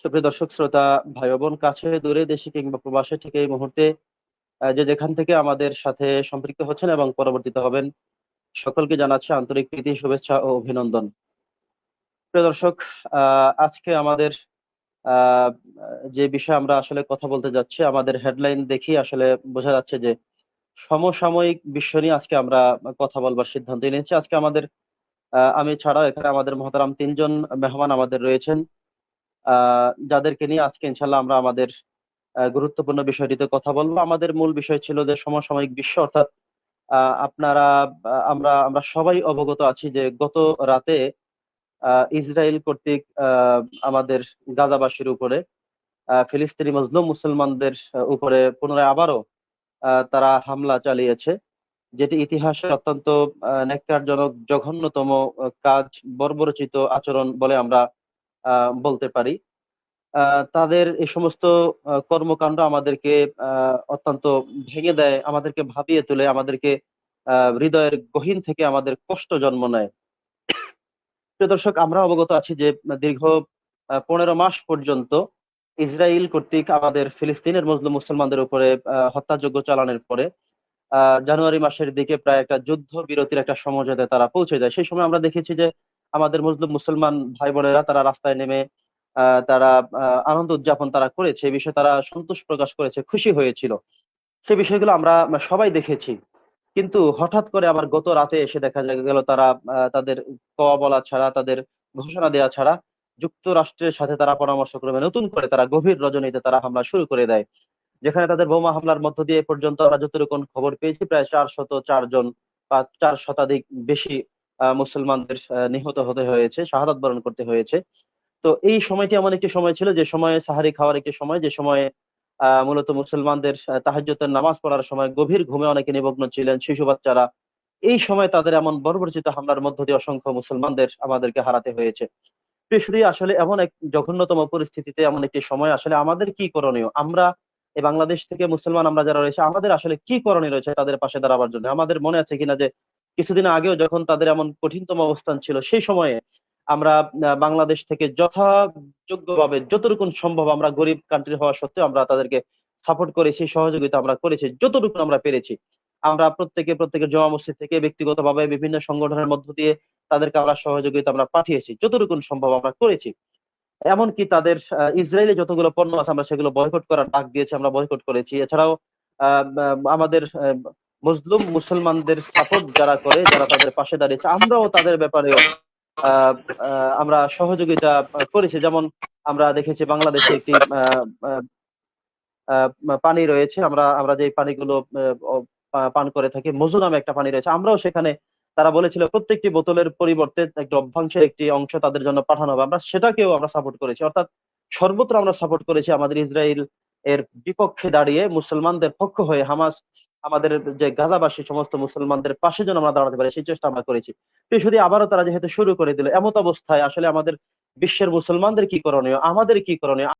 সুপ্রিয় দর্শক, শ্রোতা ভাই বোন কাছে, দূরে, দেশে কিংবা প্রবাসে ঠিক এই মুহূর্তে যে যেখান থেকে আমাদের সাথে সম্পৃক্ত হচ্ছেন এবং পরবর্তীত হবেন, সকলকে জানাচ্ছে আন্তরিক প্রীতি, শুভেচ্ছা ও অভিনন্দন। প্রিয় দর্শক আজকে আমাদের যে বিষয়ে আমরা আসলে কথা বলতে যাচ্ছি, আমাদের হেডলাইন দেখি আসলে বোঝা যাচ্ছে যে সমসাময়িক বিশ্ব নিয়ে আজকে আমরা কথা বলবার সিদ্ধান্ত নিয়েছি আজকে আমাদের আমি ছাড়াও এখানে আমাদের মহতারাম তিনজন মেহমান আমাদের রয়েছেন। যাদেরকে নিয়ে আজকে ইনশাল্লাহ আমরা আমাদের গুরুত্বপূর্ণ বিষয়টিতে কথা বলব। আমাদের মূল বিষয় ছিল যে সমসাময়িক বিশ্ব, অর্থাৎ আপনারা আমরা আমরা সবাই অবগত আছি যে গত রাতে ইসরায়েল কর্তৃক আমাদের গাজাবাসীর উপরে ফিলিস্তিনি মজলুম মুসলমানদের উপরে পুনরায় আবারও তারা হামলা চালিয়েছে, যেটি ইতিহাসে অত্যন্ত ন্যক্কারজনক, জঘন্যতম কাজ, বর্বরচিত আচরণ বলে আমরা বলতে পারি। তাদের এই সমস্ত কর্মকাণ্ড আমাদেরকে অত্যন্ত ভেঙে দেয়, আমাদেরকে ভাবিয়ে তোলে, আমাদেরকে হৃদয়ের গহীন থেকে আমাদের কষ্ট জন্ম নেয়। প্রিয় দর্শক, আমরা অবগত আছি যে দীর্ঘ পনেরো মাস পর্যন্ত ইসরায়েল কর্তৃক আমাদের ফিলিস্তিনের মুসলিম মুসলমানদের উপরে হত্যাযজ্ঞ চালানোর পরে জানুয়ারি মাসের দিকে প্রায় একটা যুদ্ধ বিরতির একটা সমঝোতায় তারা পৌঁছে যায়। সেই সময় আমরা দেখেছি যে আমাদের মুসলিম মুসলমান ভাই বোনেরা তারা রাস্তায় নেমে তারা আনন্দ উদযাপন তারা করেছে। এই বিষয়ে তারা সন্তোষ প্রকাশ করেছে, খুশি হয়েছিল। সে বিষয়গুলো আমরা সবাই দেখেছি। কিন্তু হঠাৎ করে আবার গত রাতে এসে দেখা গেল তারা তাদের কওয়া বলা ছাড়া, তাদের ঘোষণা দেওয়া ছাড়া যুক্তরাষ্ট্রের সাথে তারা পরামর্শ ক্রমে নতুন করে তারা গভীর রজনীতে তারা হামলা শুরু করে দেয়। যেখানে তাদের বোমা হামলার মধ্য দিয়ে পর্যন্ত আমরা যতটুকু খবর পেয়েছি, প্রায় চারশত চারজন বা চার শতাধিক বেশি মুসলমানদের নিহত হতে হয়েছে, শাহাদাত বরণ করতে হয়েছে। তো এই সময়টি এমন একটি সময় ছিল যে সময়ে সাহারি খাওয়ার একটি সময়, যে সময়ে মূলত মুসলমানদের তাহাজ্জুদের নামাজ পড়ার সময় গভীর ঘুমে অনেকে নিমগ্ন ছিলেন, শিশু বাচ্চারা। এই সময় তাদের এমন বর্বরচিত হামলার মধ্য দিয়ে অসংখ্য মুসলমানদের আমাদেরকে হারাতে হয়েছে। শুধু আসলে এমন এক জঘন্যতম পরিস্থিতিতে, এমন একটি সময় আসলে আমাদের কি করণীয়? আমরা এই বাংলাদেশ থেকে মুসলমান আমরা যারা রয়েছে, আমাদের আসলে কি করণীয় রয়েছে তাদের পাশে দাঁড়াবার জন্য? আমাদের মনে আছে কিনা যে কিছুদিন আগেও যখন তাদের এমন কঠিনতম অবস্থান ছিল, সেই সময়ে আমরা বাংলাদেশ থেকে যথাযোগ্যভাবে যতটুকু সম্ভব আমরা গরিব কান্ট্রি হওয়া সত্ত্বেও আমরা তাদেরকে সাপোর্ট করেছি, সহযোগিতা আমরা করেছি, যতটুকু আমরা পেরেছি। আমরা প্রত্যেকে প্রত্যেকের জমা মসজিদ থেকে ব্যক্তিগতভাবে বিভিন্ন সংগঠনের মধ্য দিয়ে তাদেরকে আমরা সহযোগিতা আমরা পাঠিয়েছি যতটুকু সম্ভব আমরা করেছি। এমনকি তাদের ইসরায়েলে যতগুলো পণ্য আছে আমরা সেগুলো বয়কট করার ডাক দিয়েছি আমরা বয়কট করেছি। এছাড়াও আমাদের মুসলিম মুসলমানদের সাপোর্ট যারা করে যারা তাদের পাশে দাঁড়িয়েছে আমরাও তাদের আহ, আমরা সহযোগিতা করেছি। যেমন আমরা দেখেছি বাংলাদেশে একটি পানি রয়েছে আমরা আমরা যে পানিগুলো পান করে থাকি। মজু নামে একটা পানি রয়েছে। আমরাও সেখানে, তারা বলেছিল, প্রত্যেকটি বোতলের পরিবর্তে একটা অভ্যাংশের একটি অংশ তাদের জন্য পাঠানো হবে। আমরা সেটাকেও আমরা সাপোর্ট করেছি। অর্থাৎ সর্বত্র আমরা সাপোর্ট করেছি আমাদের ইসরায়েল এর বিপক্ষে দাঁড়িয়ে মুসলমানদের পক্ষ হয়ে হামাস, আমাদের যে গাজাবাসী, সমস্ত মুসলমানদের পাশে যেন আমরা দাঁড়াতে পারি, সেই চেষ্টা আমরা করেছি। তো শুধু আবারও তারা যেহেতু শুরু করে দিল, এমত অবস্থায় আসলে আমাদের বিশ্বের মুসলমানদের কি করণীয়? আমাদের কি করণীয়?